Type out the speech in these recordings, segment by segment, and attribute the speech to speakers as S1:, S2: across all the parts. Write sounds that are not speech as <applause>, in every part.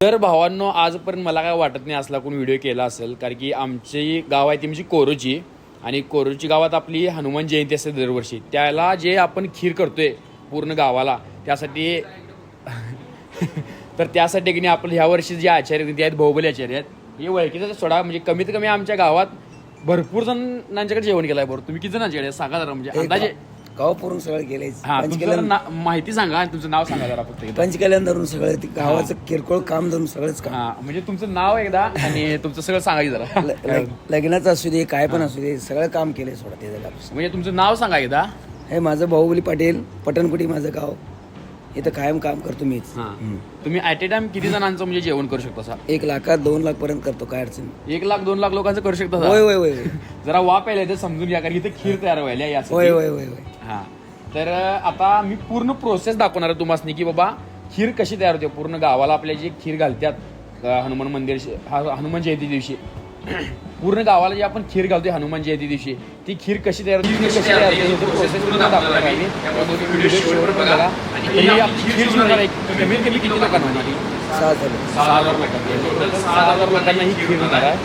S1: तर भावांनो आजपर्यंत मला काय वाटत नाही असला कोण व्हिडिओ केला असेल कारण की आमची गाव आहे ती म्हणजे कोरोची आणि कोरोची गावात आपली हनुमान जयंती असते दरवर्षी. त्याला जे आपण खीर करतोय पूर्ण गावाला त्यासाठी <laughs> तर त्यासाठी की नाही आपण ह्या वर्षी जे आचार्य ते आहेत बाहुबली आचार्य आहेत. हे ओळखीचं सोडा म्हणजे कमीत कमी आमच्या गावात भरपूर जणांच्याकडे जेवण केलंय बरोबर तुम्ही किती जणांच्याकडे? आहे? सांगा जरा म्हणजे अंदाजे.
S2: गाव पुरून सगळं
S1: हा तुमचं जरा ना- माहिती सांगा आणि तुमचं नाव सांगा जरा फक्त एकदा.
S2: पंचकल्याण धरून सगळं ते गावाचं किरकोळ काम धरून सगळंच काम.
S1: हा म्हणजे तुमचं नाव एकदा आणि तुमचं सगळं सांगा की जरा.
S2: ल- ल- लग्नाचं असू दे काय पण असू दे सगळं काम केलंय सोडा ते जगात
S1: म्हणजे तुमचं नाव सांगा एकदा.
S2: हे माझं बाहुबली पाटील पटणकुटी माझं गाव. इथं कायम काम करतो मीच.
S1: तुम्ही ऍट ए टाइम किती जणांचं म्हणजे जेवण करू शकता असा
S2: एक लाखात दोन लाख पर्यंत करतो काय अडचण नाही.
S1: एक लाख दोन लाख लोकांचं करू शकता
S2: होय? होय होय होय.
S1: जरा वाप यायला ते समजून घ्या कारण इथे खीर तयार व्हायला.
S2: होय होय होय होय.
S1: हा. तर आता मी पूर्ण प्रोसेस दाखवणार आहे तुम्हाला की बाबा खीर कशी तयार होते. पूर्ण गावाला आपल्या जी खीर घालतात हनुमान मंदिर हा- हनुमान जयंती दिवशी. <clears throat> पूर्ण गावाला जी आपण खीर घालतोय हनुमान जयंती दिवशी ती खीर कशी तयार होते ती कशी तयार होते प्रोसेस पूर्ण दाखवणार आहे. मी. खीर कमीत कमी किती लोकांना होणार आहे?
S2: सहा झालं
S1: सहा हजार लोकांना. Total सहा हजार लोकांना ही खीर होणार आहे.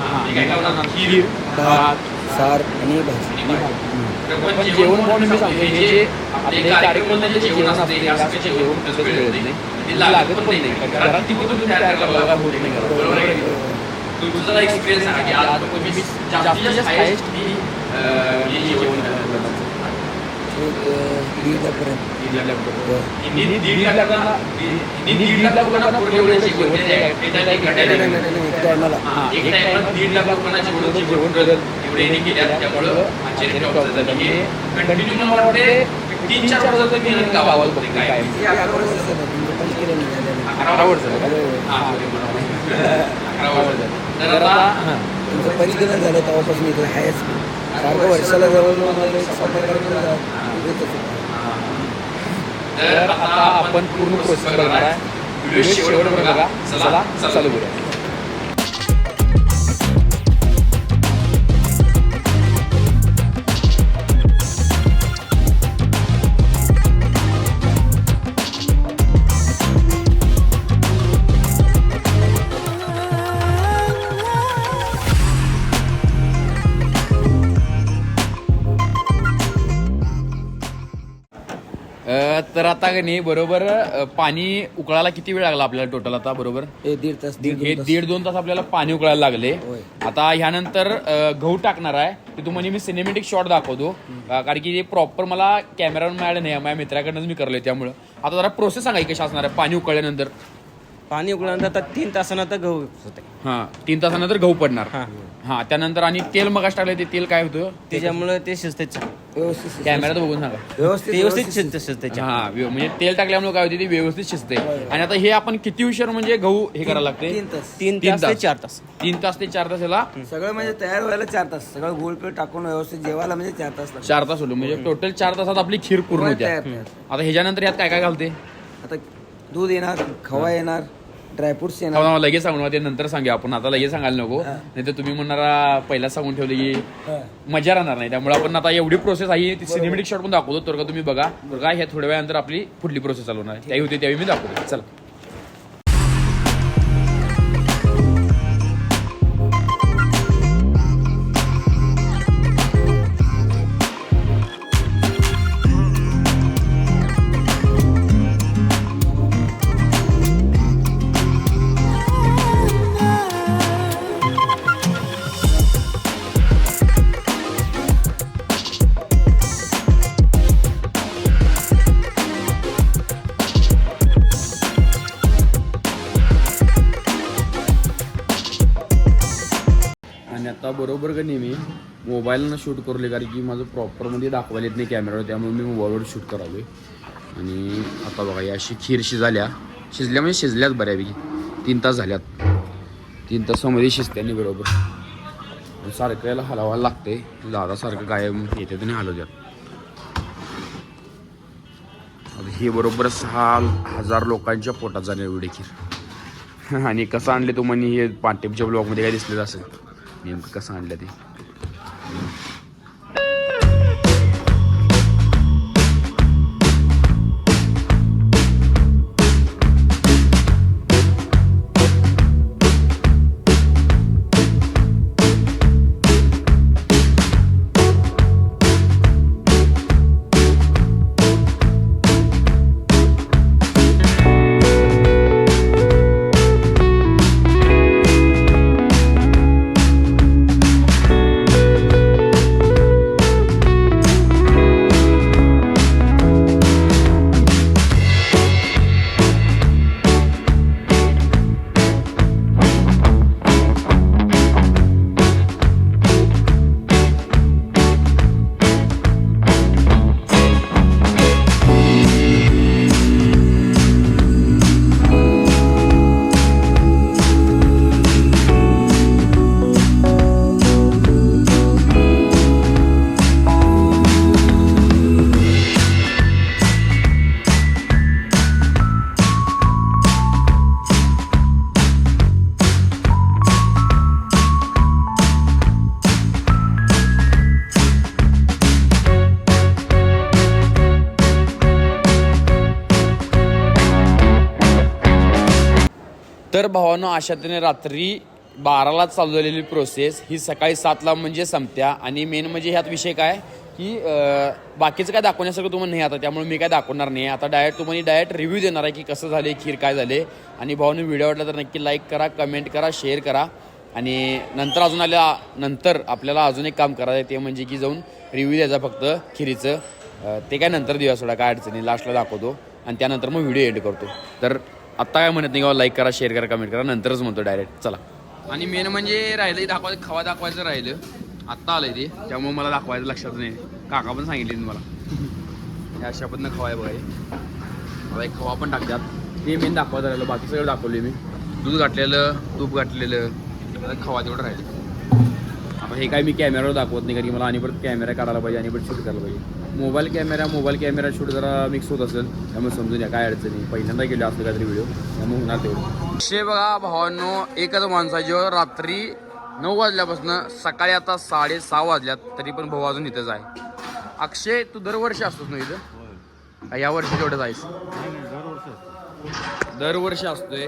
S1: हा, काय होणार? खीर भात
S2: सार आणि भाजी.
S1: पण जेवण म्हणून मी सांगतो हे जे आपले कार्यक्रम जे जेवण असते असं जेवण कसं मिळत नाही लागत पण नाही कारण ती कुठं तुम्ही तयार करायला होत नाही. बरोबर आहे?
S3: तुझा एक्सपिरियन्स आहे की आज
S1: तुम्ही जास्तीत जास्त highest ही, अं, हे जेवण.
S2: एक दीड लाखपर्यंत
S1: दीड. दीड- दीड लाखांना दीड दीड लाख लोकांना एका टायमाला-
S2: एक टायमाला
S1: हा,
S3: एक दीड लाख लोकांना जेवण जेवण एवढे हे केल्या त्यामुळं आश्चर्य वाटतं. आणि हे कंटिन्यू मला वाटते तीन चार वर्ष तर मी गावाला बघते काय
S2: हे अकरा वर्ष झालं, तुमचं.
S1: अकरा वर्ष झालं.
S3: हा. तर आता
S1: हां.
S2: तुमचं तेव्हापासून इथं आहेच सारखं वर्षाला जवळ मला एक सफर
S1: तर आता आपण पूर्ण प्रोसेस करणार आहे. व्हिडिओ शेवट बघा. चला चालू. करूया तर आता का नाही बरोबर अ, पाणी उकळायला किती वेळ लागला आपल्याला टोटल आता बरोबर?
S2: हे दीड तास दीड
S1: हे
S2: दोन तास.
S1: दीड दोन तास आपल्याला पाणी उकळायला लागले.
S2: होय.
S1: आता ह्यानंतर अ, गहू टाकणार आहे. ते तुम्हाला मी सिनेमॅटिक शॉट दाखवतो. अ, कारण की प्रॉपर मला कॅमेरा मिळालं नाही माझ्या मित्राकडनंच मी करलोय त्यामुळं. आता जरा प्रोसेस सांगा की कशी असणार आहे पाणी उकळल्यानंतर.
S4: पाणी उकळल्यानंतर आता तीन तासानंतर गहू होते
S1: हा तीन तासानंतर गहू पडणार.
S4: हा.
S1: हा त्यानंतर आणि तेल मगाश टाकलं ते तेल काय होतं?
S4: त्याच्यामुळे ते शिजते
S2: व्यवस्थित.
S1: कॅमेरात बघून सांगा.
S2: व्यवस्थित
S4: व्यवस्थित
S2: व्यवस्थित
S4: शिजते शिजते
S1: हा व्य- म्हणजे तेल टाकल्यामुळे काय होते ते व्यवस्थित शिजते आणि आता हे आपण किती उशीर म्हणजे गहू हे करायला लागते
S2: तीन तास.
S4: तीन
S1: तीन
S4: तास ते
S1: तास.
S4: चार तास.
S1: तीन तास ते चार तास याला
S2: सगळं म्हणजे तयार व्हायला चार तास. सगळं गोलपीठ टाकून व्यवस्थित जेवायला म्हणजे चार तास लागतात.
S1: चार तास होलो म्हणजे टोटल चार तासात आपली खीर पूर्ण होते
S2: तयार.
S1: आता ह्याच्यानंतर यात काय काय घालते?
S2: आता दूध येणार खवा येणार ड्रायफ्रुट्स येणार.
S1: मला लगेच सांगू नका, ते नंतर सांगूया आपण आता लगेच सांगायला नको. नाही तर तुम्ही म्हणणारा पहिला सांगून ठेवले की
S2: हा.
S1: मजा राहणार नाही. त्यामुळे आपण आता एवढी प्रोसेस आहे ती सिनेमॅटिक शॉट पण दाखवतो. तर का तुम्ही बघा बघा ह्या थोड्या वेळानंतर आपली पुढली प्रोसेस चालू होणार. आहे त्याही होते त्यावेळी मी दाखवतो. चला. आता बरोबर का मी मोबाईलनं शूट करले कारण की माझं प्रॉपरमध्ये दाखवायला येत नाही कॅमेरावर त्यामुळे मी मोबाईलवर शूट करावे आणि आता बघा या अशी खीर शिजाल्या. शिजल्या म्हणजे शिजल्यात बऱ्यापैकी. तीन तास झाल्यात. तीन तासामध्ये शिजत्याने बरोबर. सारखं याला हलवायला लागते दादा सारखं कायम येते आणि हलवत्यात. आता हे बरोबर सहा हजार लोकांच्या पोटात जाणार एवढी खीर. <laughs> आणि कसं आणले म्हणे हे पाटेपच्या ब्लॉगमध्ये काय दिसलेलं असेल. नेमकं कसं आणलं ते? तर भावानं अशा रात्री बाराला चालू झालेली प्रोसेस ही सकाळी सातला म्हणजे संपत्या. आणि मेन म्हणजे ह्यात विषय काय? की बाकीचं काय दाखवण्यासारखं तुम्हाला नाही आता त्यामुळे मी काय दाखवणार नाही. आता डायरेक्ट तुम्हाला डायरेक्ट रिव्ह्यू देणार आहे की कसं झाले खीर काय झाले आणि भावानं व्हिडिओ आवडला तर नक्की लाईक करा कमेंट करा शेअर करा. आणि नंतर अजून आल्या नंतर आपल्याला अजून एक काम करायचं आहे ते म्हणजे की जाऊन रिव्ह्यू द्यायचा फक्त खिरीचं. ते काय नंतर देऊया सोडा काय अडचणी लास्टला दाखवतो. आणि त्यानंतर मग व्हिडिओ एडिट करतो. तर आत्ता काय म्हणत नाही का लाईक करा शेअर करा कमेंट करा नंतरच म्हणतो डायरेक्ट चला. आणि मेन म्हणजे राहिलं दाखवायचं खवा दाखवायचं राहिलं. आत्ता आलंय ते त्यामुळे मला दाखवायचं लक्षात नाही. काका पण सांगितले मला. या अशा पण खवा आहे बघा हे. एक खवा पण टाकतात. ते मेन दाखवायचं राहिलं बाकी सगळं दाखवले मी. दूध घातलेलं तूप घातलेलं खवा तेवढं राहिलं. आता हे काय मी कॅमेरावर दाखवत नाही कारण की मला आणि परत कॅमेरा काढायला पाहिजे आणि परत शूट करायला पाहिजे. Mobile camera mobile camera shoot जरा मिक्स होत असेल. त्यामुळे समजून या काय अडचणी पहिल्यांदा गेलो असलं काहीतरी व्हिडिओ त्यामुळे होणार तेवढं. शे बघा भावांनो एकच माणसाच्या रात्री नऊ वाजल्यापासून सकाळी आता साडेसहा वाजल्यात तरी पण भाऊ अजून इथंच आहे. अक्षय तू दरवर्षी असतोस ना इथं? या वर्षी तेवढंच आहेस? दरवर्षी असतोय.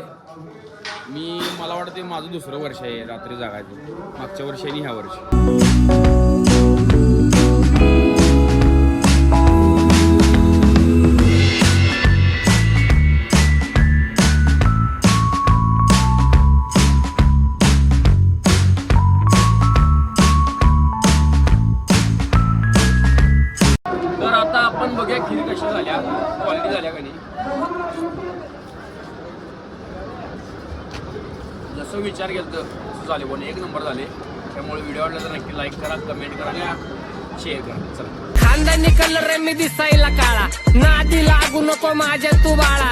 S1: मी मला वाटतं माझं दुसरं वर्ष आहे रात्री जागायचं. मागच्या वर्षी आणि ह्या वर्षी. जसं विचार केलं तसं झाले. पण एक नंबर झाले. त्यामुळे व्हिडिओ आवडला तर नक्की लाईक करा कमेंट करा आणि शेअर करा. चला.
S5: खानदानी कलर मी दिसायला काळा. नादी लागू नको माझ्या तू बाळा.